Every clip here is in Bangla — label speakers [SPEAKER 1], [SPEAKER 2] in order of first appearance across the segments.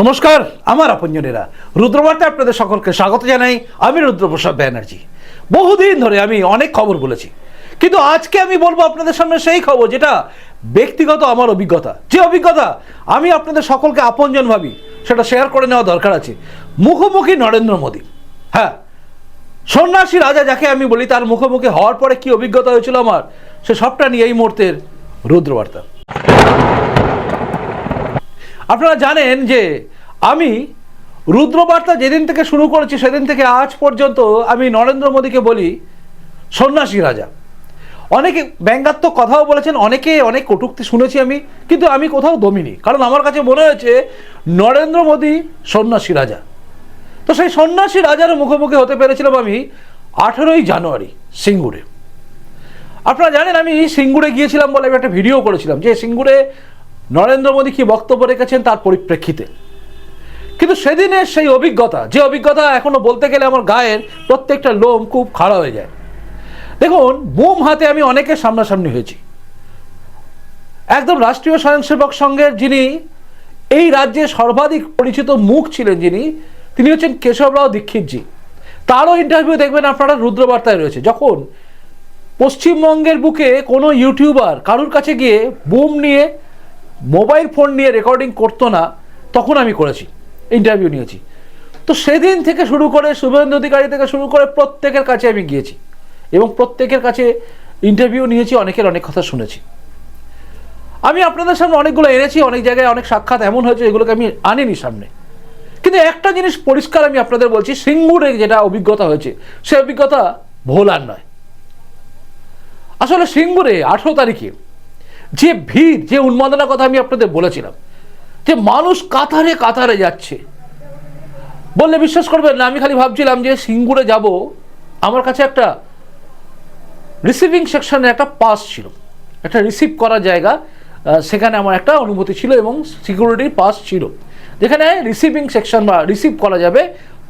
[SPEAKER 1] নমস্কার, আমার আপনজনেরা। রুদ্রবার্তে আপনাদের সকলকে স্বাগত জানাই আমি রুদ্রপ্রসাদ ব্যানার্জি। বহুদিন ধরে আমি অনেক খবর বলেছি, কিন্তু আজকে আমি বলব আপনাদের সামনে সেই খবর যেটা ব্যক্তিগত আমার অভিজ্ঞতা। যে অভিজ্ঞতা আমি আপনাদের সকলকে আপনজন ভাবি, সেটা শেয়ার করে নেওয়া দরকার আছে। মুখোমুখি নরেন্দ্র মোদী। হ্যাঁ সন্ন্যাসী রাজা যাকে আমি বলি, তার মুখোমুখি হওয়ার পরে কি অভিজ্ঞতা হয়েছিল আমার, সে সবটা নিয়ে এই মুহূর্তের রুদ্রবার্তা। আপনারা জানেন যে আমি রুদ্রবার্তা যেদিন থেকে শুরু করেছি, সেদিন থেকে আজ পর্যন্ত আমি নরেন্দ্র মোদীকে বলি, সন্ন্যাসী রাজা। অনেকে ব্যঙ্গাত্মক কথাও বলেছেন, অনেকে অনেক কটুক্তি শুনেছি আমি, কিন্তু আমি কোথাও দমিনি। কারণ আমার কাছে মনে হয়েছে, নরেন্দ্র মোদী সন্ন্যাসী রাজা। তো সেই সন্ন্যাসী রাজার মুখোমুখি হতে পেরেছিলাম আমি আঠেরোই জানুয়ারি, সিঙ্গুরে। আপনারা জানেন আমি সিঙ্গুরে গিয়েছিলাম বলে আমি একটা ভিডিও করেছিলাম, যে সিঙ্গুরে নরেন্দ্র মোদী কি বক্তব্য রেখেছেন তার পরিপ্রেক্ষিতে? কিন্তু সেদিনের সেই অভিজ্ঞতা, যে অভিজ্ঞতা এখনও বলতে গেলে আমার গায়ের প্রত্যেকটা লোম খুব খাড়া হয়ে যায়। দেখুন, বোম হাতে আমি অনেকের সামনাসামনি হয়েছি। একদম রাষ্ট্রীয় স্বয়ংসেবক সংঘের যিনি এই রাজ্যে সর্বাধিক পরিচিত মুখ ছিলেন যিনি, তিনি হচ্ছেন কেশবরাও দীক্ষিতজি তারও ইন্টারভিউ দেখবেন আপনারা রুদ্রবার্তায় রয়েছে। যখন পশ্চিমবঙ্গের বুকে কোনো ইউটিউবার কারুর কাছে গিয়ে বুম নিয়ে মোবাইল ফোন নিয়ে রেকর্ডিং করতো না, তখন আমি করেছি ইন্টারভিউ নিয়েছি। তো সেদিন থেকে শুরু করে শুভেন্দু অধিকারী থেকে শুরু করে প্রত্যেকের কাছে আমি গিয়েছি এবং প্রত্যেকের কাছে ইন্টারভিউ নিয়েছি, অনেকের অনেক কথা শুনেছি। আমি আপনাদের সামনে অনেকগুলো এনেছি, অনেক জায়গায় অনেক সাক্ষাৎ এমন হয়েছে, এগুলোকে আমি আনিনি সামনে। কিন্তু একটা জিনিস পরিষ্কার আমি আপনাদের বলছি, সিঙ্গুরে যেটা অভিজ্ঞতা হয়েছে, সে অভিজ্ঞতা ভোলার নয়। আসলে সিঙ্গুরে আঠেরো তারিখে যে ভিড়, যে উন্মাদনার কথা আমি আপনাদের বলেছিলাম, যে মানুষ কাতারে কাতারে যাচ্ছে। বললে বিশ্বাস করবেন না, আমি খালি ভাবছিলাম যে সিঙ্গুরে যাব, আমার কাছে একটা রিসিভিং সেকশনের একটা পাস ছিল। একটা রিসিভ করার জায়গা সেখানে আমার একটা অনুমতি ছিল এবং সিকিউরিটির পাস ছিল। যেখানে রিসিভিং সেকশন বা রিসিভ করা যাবে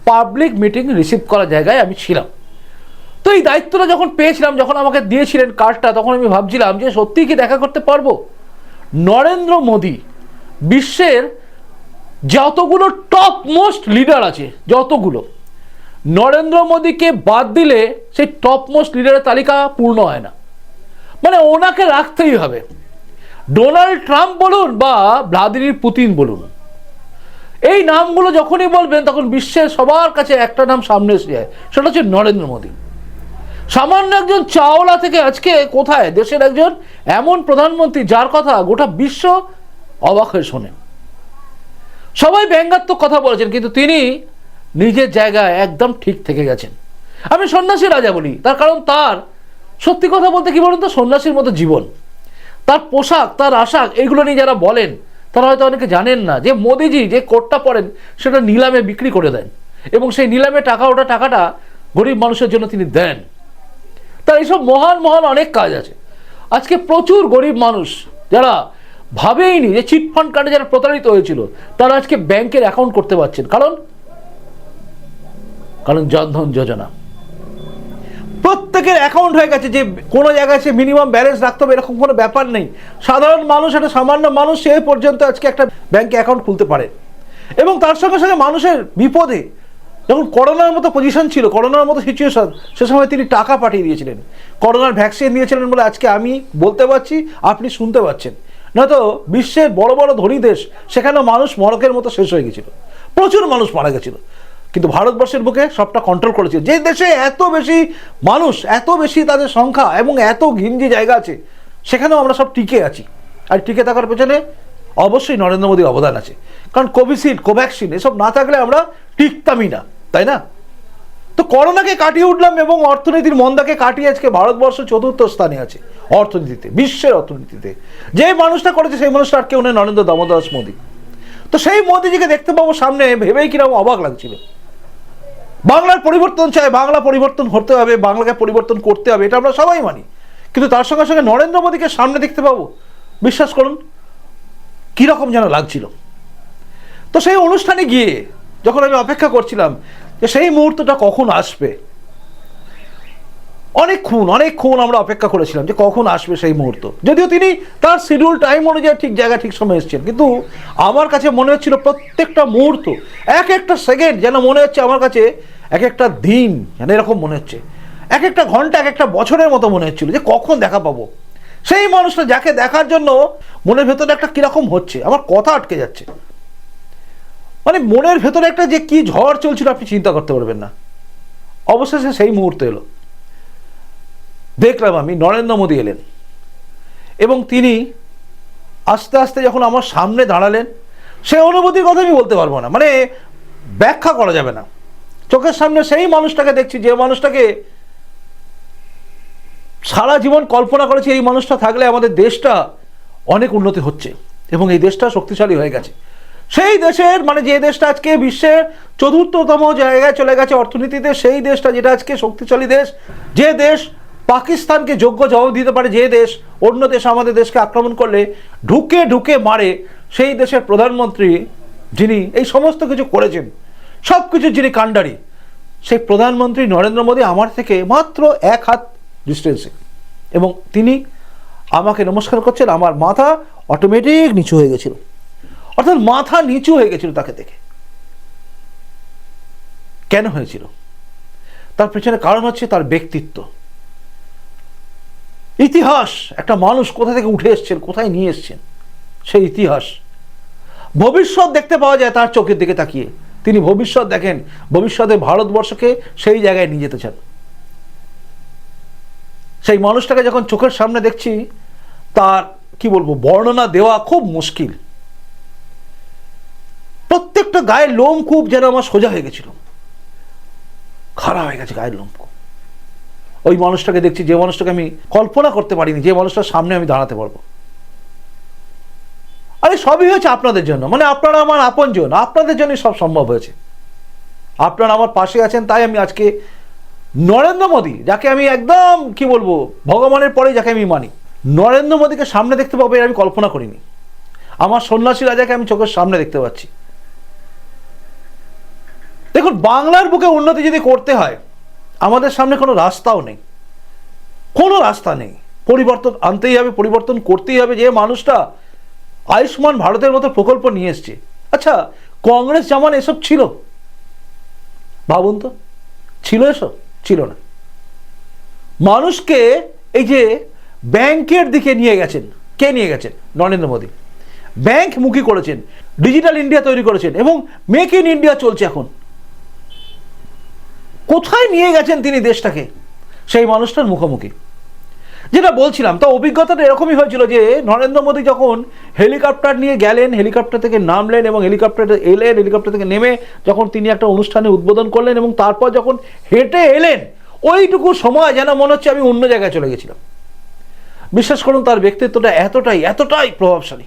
[SPEAKER 1] পাবলিক মিটিং রিসিভ করার জায়গায় আমি ছিলাম। তো এই দায়িত্বটা যখন পেয়েছিলাম, যখন আমাকে দিয়েছিলেন কার্ডটা তখন আমি ভাবছিলাম যে সত্যিই কি দেখা করতে পারব? নরেন্দ্র মোদী বিশ্বের যতগুলো টপ মোস্ট লিডার আছে, যতগুলো, নরেন্দ্র মোদীকে বাদ দিলে সেই টপ মোস্ট লিডারের তালিকা পূর্ণ হয় না। মানে ওনাকে রাখতেই হবে। ডোনাল্ড ট্রাম্প বলুন বা ভ্লাদিমির পুতিন বলুন, এই নামগুলো যখনই বলবেন, তখন বিশ্বের সবার কাছে একটা নাম সামনে এসে যায়, সেটা হচ্ছে নরেন্দ্র মোদী। সামান্য একজন চাওলা থেকে আজকে কোথায়? দেশের একজন এমন প্রধানমন্ত্রী যার কথা গোটা বিশ্ব অবাক হয়ে শোনে। সবাই ব্যঙ্গাত্মক কথা বলেছেন, কিন্তু তিনি নিজের জায়গায় একদম ঠিক থেকে গেছেন। আমি সন্ন্যাসী রাজা বলি, তার কারণ তার সত্যি কথা বলতে কি বলুন তো? সন্ন্যাসীর মতো জীবন। তার পোশাক, তার আশাক এইগুলো নিয়ে যারা বলেন, তারা হয়তো অনেকে জানেন না যে মোদিজি যে কোটটা পরেন, সেটা নিলামে বিক্রি করে দেন। এবং সেই নিলামে টাকা, ওটা টাকাটা গরিব মানুষের জন্য তিনি দেন। তার এইসব মহান মহান অনেক কাজ আছে। আজকে প্রচুর গরিব মানুষ যারা ভাবেইনি যে চিটফান্ড কার্ডে যারা প্রতারিত হয়েছিল, তারা আজকে ব্যাংকের অ্যাকাউন্ট করতে পারছেন। কারণ? কারণ জনধন যোজনা। প্রত্যেকের অ্যাকাউন্ট হয়ে গেছে যে কোনো জায়গায় সে মিনিমাম ব্যালেন্স রাখতে হবে, এরকম কোনো ব্যাপার নেই। সাধারণ মানুষ একটা সামান্য মানুষ সে পর্যন্ত আজকে একটা ব্যাংকে অ্যাকাউন্ট খুলতে পারে। এবং তার সঙ্গে সঙ্গে মানুষের বিপদে যখন করোনার মতো পজিশন ছিল, করোনার মতো সিচুয়েশন সে সময় তিনি টাকা পাঠিয়ে দিয়েছিলেন। করোনার ভ্যাকসিন নিয়েছিলেন বলে আজকে আমি বলতে পারছি, আপনি শুনতে পাচ্ছেন। নয়তো বিশ্বের বড় বড় ধনী দেশ, সেখানেও মানুষ মরকের মতো শেষ হয়ে গেছিল। প্রচুর মানুষ মারা গেছিল। কিন্তু ভারতবর্ষের বুকে সবটা কন্ট্রোল করেছে। যে দেশে এত বেশি মানুষ, এত বেশি তাদের সংখ্যা এবং এত ঘিঞ্জি জায়গা আছে, সেখানেও আমরা সব টিকে আছি। আর টিকে থাকার পেছনে অবশ্যই নরেন্দ্র মোদীর অবদান আছে। কারণ কোভিশিল্ড, কোভ্যাক্সিন, এসব না থাকলে আমরা টিকতামই না। তাই না? তো করোনাকে কাটিয়ে উঠলাম এবং অর্থনীতির মন্দাকে কাটিয়ে আজকে ভারতবর্ষ চতুর্থ স্থানে আছে, অর্থনীতিতে, বিশ্বের অর্থনীতিতে। যে মানুষটা করেছে সেই মানুষটা আর কেউ নেই, নরেন্দ্র দামোদর মোদী। তো সেই মোদীজিকে দেখতে পাবো সামনে, ভেবেই কীরকম অবাক লাগছিল। বাংলার পরিবর্তন চাই বাংলা পরিবর্তন হতে হবে, বাংলাকে পরিবর্তন করতে হবে, এটা আমরা সবাই মানি। কিন্তু তার সঙ্গে সঙ্গে নরেন্দ্র মোদীকে সামনে দেখতে পাবো। বিশ্বাস করুন, কীরকম যেন লাগছিল। তো সেই অনুষ্ঠানে গিয়ে যখন আমি অপেক্ষা করছিলাম যে সেই মুহূর্তটা কখন আসবে? অনেকক্ষণ অনেকক্ষণ আমরা অপেক্ষা করেছিলাম যে কখন আসবে সেই মুহূর্ত। যদিও তিনি তার শিডিউল টাইম অনুযায়ী ঠিক জায়গা, ঠিক সময় এসেছেন। কিন্তু আমার কাছে মনে হচ্ছিল প্রত্যেকটা মুহূর্ত, এক একটা সেকেন্ড যেন মনে হচ্ছে আমার কাছে এক একটা দিন যেন এরকম মনে হচ্ছে। এক একটা ঘণ্টা, এক একটা বছরের মতো মনে হচ্ছিল যে কখন দেখা পাবো। সেই মানুষটা যাকে দেখার জন্য মনের ভেতরে একটা কীরকম হচ্ছে, আমার কথা আটকে যাচ্ছে। মানে মনের ভেতরে একটা যে কি ঝড় চলছিল আপনি চিন্তা করতে পারবেন না। অবশেষে সেই মুহূর্ত এলো। দেখলাম আমি নরেন্দ্র মোদী এলেন। এবং তিনি আস্তে আস্তে যখন আমার সামনে দাঁড়ালেন সেই অনুভূতির কথা আমি বলতে পারব না। মানে ব্যাখ্যা করা যাবে না। চোখের সামনে সেই মানুষটাকে দেখছি, যে মানুষটাকে সারা জীবন কল্পনা করেছি, এই মানুষটা থাকলে আমাদের দেশটা অনেক উন্নতি হচ্ছে এবং এই দেশটা শক্তিশালী হয়ে গেছে। সেই দেশের মানে যে দেশটা আজকে বিশ্বের চতুর্থতম জায়গায় চলে গেছে অর্থনীতিতে, সেই দেশটা যেটা আজকে শক্তিশালী দেশ, যে দেশ পাকিস্তানকে যোগ্য জবাব দিতে পারে, যে দেশ অন্য দেশ আমাদের দেশকে আক্রমণ করলে, ঢুকে ঢুকে মারে, সেই দেশের প্রধানমন্ত্রী যিনি, এই সমস্ত কিছু করেছেন সব কিছু যিনি কাণ্ডারি, সেই প্রধানমন্ত্রী নরেন্দ্র মোদী আমার থেকে মাত্র এক হাত ডিস্টেন্সে এবং তিনি আমাকে নমস্কার করছেন, আমার মাথা অটোমেটিক নিচু হয়ে গেছিল। অর্থাৎ মাথা নিচু হয়ে গেছিল তাকে দেখে। কেন হয়েছিল? তার পেছনে কারণ হচ্ছে তার ব্যক্তিত্ব। ইতিহাস, একটা মানুষ কোথা থেকে উঠে এসছেন, কোথায় নিয়ে এসছেন, সেই ইতিহাস। ভবিষ্যৎ দেখতে পাওয়া যায় তার চোখের দিকে তাকিয়ে। তিনি ভবিষ্যৎ দেখেন, ভবিষ্যতে ভারতবর্ষকে সেই জায়গায় নিয়ে যেতে চান। সেই মানুষটাকে যখন চোখের সামনে দেখছি, তার, কি বলব, বর্ণনা দেওয়া খুব মুশকিল। প্রত্যেকটা গায়ের লোম খুব যেন আমার সোজা হয়ে গেছিল। খারাপ হয়ে গেছে গায়ের লোম খুব। ওই মানুষটাকে দেখছি, যে মানুষটাকে আমি কল্পনা করতে পারিনি, যে মানুষটার সামনে আমি দাঁড়াতে পারব। আরে সবই হয়েছে আপনাদের জন্য। মানে আপনারা আমার আপনজন, আপনাদের জন্যই সব সম্ভব হয়েছে। আপনারা আমার পাশে আছেন, তাই আমি আজকে নরেন্দ্র মোদী, যাকে আমি একদম, কি বলব, ভগবানের পরে যাকে আমি মানি, নরেন্দ্র মোদীকে সামনে দেখতে পাবো আমি কল্পনা করিনি। আমার সন্ন্যাসী রাজাকে আমি চোখের সামনে দেখতে পাচ্ছি। দেখুন, বাংলার বুকে উন্নতি যদি করতে হয়, আমাদের সামনে কোনো রাস্তাও নেই। কোনো রাস্তা নেই। পরিবর্তন আনতেই হবে, পরিবর্তন করতেই হবে। যে মানুষটা আয়ুষ্মান ভারতের মতো প্রকল্প নিয়ে এসছে। আচ্ছা কংগ্রেস যেমন এসব ছিল, ভাবুন তো, ছিল এসব? ছিল না। মানুষকে এই যে ব্যাংকের দিকে নিয়ে গেছেন, কে নিয়ে গেছেন? নরেন্দ্র মোদী। ব্যাংক মুখী করেছেন, ডিজিটাল ইন্ডিয়া তৈরি করেছেন এবং মেক ইন ইন্ডিয়া চলছে এখন। কোথায় নিয়ে গেছেন তিনি দেশটাকে? সেই মানুষটার মুখোমুখি। যেটা বলছিলাম, তো অভিজ্ঞতাটা এরকমই হয়েছিল যে নরেন্দ্র মোদী যখন হেলিকপ্টার নিয়ে গেলেন, হেলিকপ্টার থেকে নামলেন এবং হেলিকপ্টারে এলেন, হেলিকপ্টার থেকে নেমে যখন তিনি একটা অনুষ্ঠানে উদ্বোধন করলেন এবং তারপর যখন হেঁটে এলেন, ওইটুকু সময় যেন মনে হচ্ছে আমি অন্য জায়গায় চলে গেছিলাম। বিশ্বাস করুন, তার ব্যক্তিত্বটা এতটাই এতটাই প্রভাবশালী।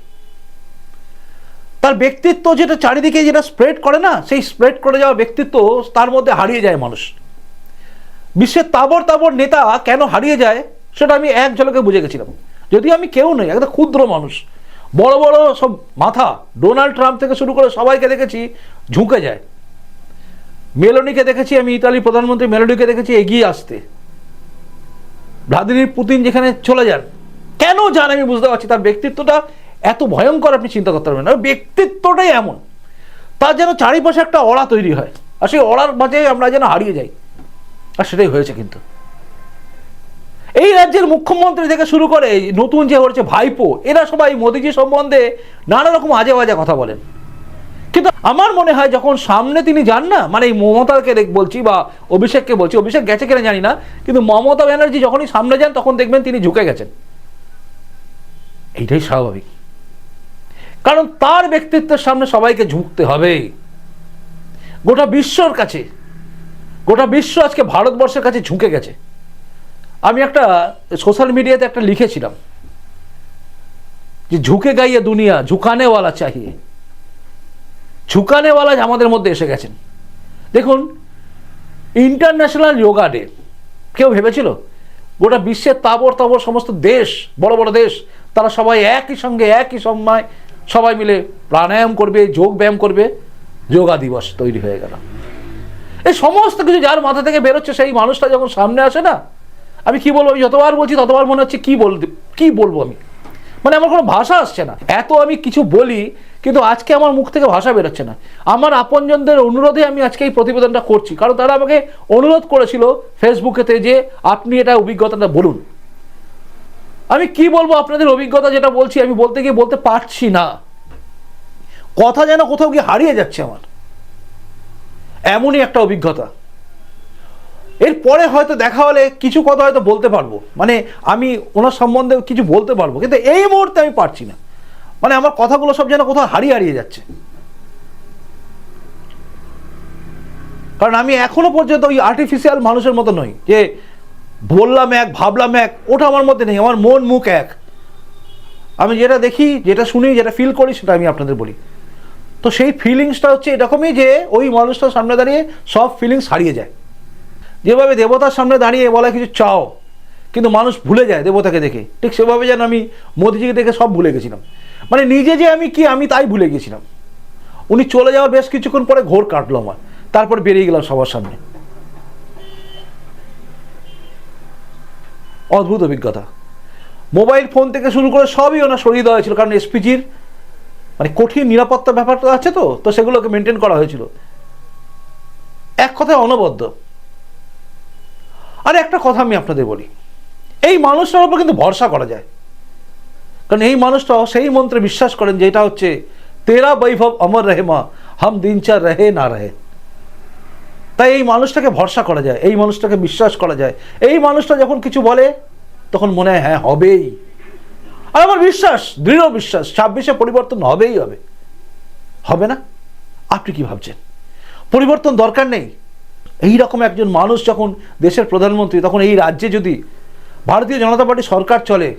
[SPEAKER 1] তার ব্যক্তিত্ব যেটা চারিদিকে যেটা স্প্রেড করে না, সেই স্প্রেড করে যাওয়া ব্যক্তিত্ব তার মধ্যে হারিয়ে যায় মানুষ। বিশ্বের তাবর তাবর নেতা কেন হারিয়ে যায়, সেটা আমি এক ঝলকে বুঝে গেছিলাম। যদিও আমি কেউ নই একটা ক্ষুদ্র মানুষ। বড় বড় সব মাথা, ডোনাল্ড ট্রাম্প থেকে শুরু করে সবাইকে দেখেছি, ঝুঁকে যায়। মেলোনিকে দেখেছি আমি, ইতালির প্রধানমন্ত্রী মেলোনিকে দেখেছি, এগিয়ে আসতে। ভ্লাদিমির পুতিন যেখানে চলে যান, কেন যান আমি বুঝতে পারছি, তার ব্যক্তিত্বটা এত ভয়ঙ্কর আপনি চিন্তা করতে পারবেন না। ব্যক্তিত্বটাই এমন। তার যেন চারিপাশে একটা অড়া তৈরি হয়। আর সেই অড়ার মাঝে আমরা যেন হারিয়ে যাই। আর সেটাই হয়েছে কিন্তু। এই রাজ্যের মুখ্যমন্ত্রী থেকে শুরু করে নতুন যে হচ্ছে ভাইপো, এরা সবাই মোদিজি সম্বন্ধে নানা রকম আজে বাজে কথা বলেন। কিন্তু আমার মনে হয় যখন সামনে তিনি যান না মানে এই মমতাকে দেখ বলছি বা অভিষেককে বলছি, অভিষেক গেছে কিনা জানি না, কিন্তু মমতা ব্যানার্জি যখনই সামনে যান, তখন দেখবেন তিনি ঝুঁকে গেছেন। এইটাই স্বাভাবিক। কারণ তার ব্যক্তিত্বের সামনে সবাইকে ঝুঁকতে হবে। গোটা বিশ্বর কাছে, গোটা বিশ্ব আজকে ভারতবর্ষের কাছে ঝুঁকে গেছে। আমি একটা সোশ্যাল মিডিয়াতে একটা লিখেছিলাম যে ঝুঁকে গাইয়ে দুনিয়া, ঝুঁকানেওয়ালা চাহিয়ে। ঝুঁকানেওয়ালা আমাদের মধ্যে এসে গেছেন। দেখুন ইন্টারন্যাশনাল যোগা ডে কেউ ভেবেছিল? গোটা বিশ্বের তাবর তাবর সমস্ত দেশ, বড় বড় দেশ, তারা সবাই একই সঙ্গে, একই সময় সবাই মিলে প্রাণায়াম করবে, যোগ ব্যায়াম করবে, যোগা দিবস তৈরি হয়ে গেল। এই সমস্ত কিছু যার মাথা থেকে বেরোচ্ছে, সেই মানুষটা যখন সামনে আসে না, আমি কি বলব, আমি যতবার বলছি ততবার মনে হচ্ছে কি বল কি বলব আমি? মানে আমার কোনো ভাষা আসছে না। এত আমি কিছু বলি, কিন্তু আজকে আমার মুখ থেকে ভাষা বেরোচ্ছে না। আমার আপনজনদের অনুরোধে আমি আজকে এই প্রতিবেদনটা করছি। কারণ তারা আমাকে অনুরোধ করেছিল ফেসবুকেতে যে আপনি এটা অভিজ্ঞতাটা বলুন। আমি কি বলব আপনাদের অভিজ্ঞতা যেটা বলছি, আমি বলতে গিয়ে বলতে পারছি না। কথা যেন কোথাও গিয়ে হারিয়ে যাচ্ছে আমার। এমনই একটা অভিজ্ঞতা। এরপরে হয়তো দেখা হলে কিছু কথা হয়তো বলতে পারব। মানে আমি ওনার সম্বন্ধে কিছু বলতে পারব, কিন্তু এই মুহূর্তে আমি পারছি না। মানে আমার কথাগুলো সব যেন কোথাও হারিয়ে হারিয়ে যাচ্ছে। কারণ আমি এখনও পর্যন্ত ওই আর্টিফিশিয়াল মানুষের মতো নই যে বললাম এক, ভাবলাম এক, ওটা আমার মধ্যে নেই, আমার মন মুখ এক। আমি যেটা দেখি, যেটা শুনি, যেটা ফিল করি, সেটা আমি আপনাদের বলি। তো সেই ফিলিংসটা হচ্ছে এরকমই যে, ওই মানুষটার সামনে দাঁড়িয়ে সব ফিলিংস হারিয়ে যায়। যেভাবে দেবতার সামনে দাঁড়িয়ে বলা কিছু চাও, কিন্তু মানুষ ভুলে যায় দেবতাকে দেখে। ঠিক সেভাবে যেন আমি মোদিজিকে দেখে সব ভুলে গেছিলাম। মানে নিজে যে আমি কি, আমি তাই ভুলে গেছিলাম। উনি চলে যাওয়ার বেশ কিছুক্ষণ পরে ঘোর কাটলো আমার। তারপর বেরিয়ে গেলাম সবার সামনে। অদ্ভুত অভিজ্ঞতা। মোবাইল ফোন থেকে শুরু করে সবই ওনার সরিয়ে দেওয়া হয়েছিল, কারণ এসপিজির মানে কঠিন নিরাপত্তা ব্যাপারটা আছে তো তো সেগুলোকে মেনটেন করা হয়েছিল। এক কথায় অনবদ্য। আর একটা কথা আমি আপনাদের বলি, এই মানুষটার উপর কিন্তু ভরসা করা যায়। কারণ এই মানুষটাও সেই মন্ত্রে বিশ্বাস করেন যেটা হচ্ছে, তেরা বৈভব অমর রহে মা, হাম দিন চার রহে না রহে। তাই এই মানুষটাকে ভরসা করা যায়, এই মানুষটাকে বিশ্বাস করা যায়। এই মানুষটা যখন কিছু বলে, তখন মনে হয় হ্যাঁ হবেই। আর আমার বিশ্বাস, দৃঢ় বিশ্বাস, ছাব্বিশে পরিবর্তন হবেই হবে। হবে না? আপনি কি ভাবছেন? পরিবর্তন দরকার নেই। এই রকম একজন মানুষ যখন দেশের প্রধানমন্ত্রী, তখন এই রাজ্যে যদি ভারতীয় জনতা পার্টি সরকার চলে,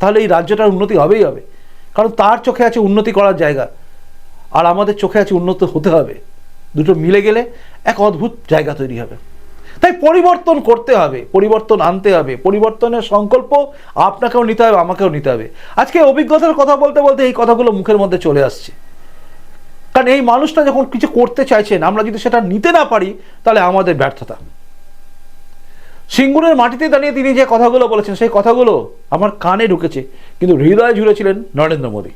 [SPEAKER 1] তাহলে এই রাজ্যটার উন্নতি হবেই হবে। কারণ তার চোখে আছে উন্নতি করার জায়গা। আর আমাদের চোখে আছে উন্নত হতে হবে। দুটো মিলে গেলে এক অদ্ভুত জায়গা তৈরি হবে। তাই পরিবর্তন করতে হবে, পরিবর্তন আনতে হবে। পরিবর্তনের সংকল্প আপনাকেও নিতে হবে, আমাকেও নিতে হবে। আজকে অভিজ্ঞতার কথা বলতে বলতে এই কথাগুলো মুখের মধ্যে চলে আসছে। কারণ এই মানুষটা যখন কিছু করতে চাইছেন, আমরা যদি সেটা নিতে না পারি, তাহলে আমাদের ব্যর্থতা। সিঙ্গুরের মাটিতে দাঁড়িয়ে তিনি যে কথাগুলো বলেছেন, সেই কথাগুলো আমার কানে ঢুকেছে, কিন্তু হৃদয়ে জুড়েছিলেন নরেন্দ্র মোদী।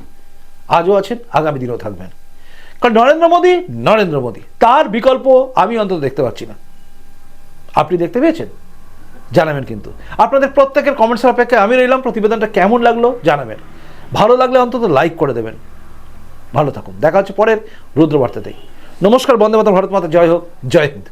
[SPEAKER 1] আজও আছেন, আগামী দিনেও থাকবেন। কারণ নরেন্দ্র মোদী নরেন্দ্র মোদী। তার বিকল্প আমি অন্তত দেখতে পাচ্ছি না। আপনি দেখতে পেয়েছেন? জানাবেন কিন্তু। আপনাদের প্রত্যেকের কমেন্টসের অপেক্ষায় আমি রইলাম। প্রতিবেদনটা কেমন লাগল জানাবেন। ভালো লাগলে অন্তত লাইক করে দেবেন। ভালো থাকুন। দেখা হচ্ছে পরের রুদ্রবার্তাতেই। নমস্কার বন্দে মাতা ভারত মাতা। জয় হোক। জয় হিন্দ।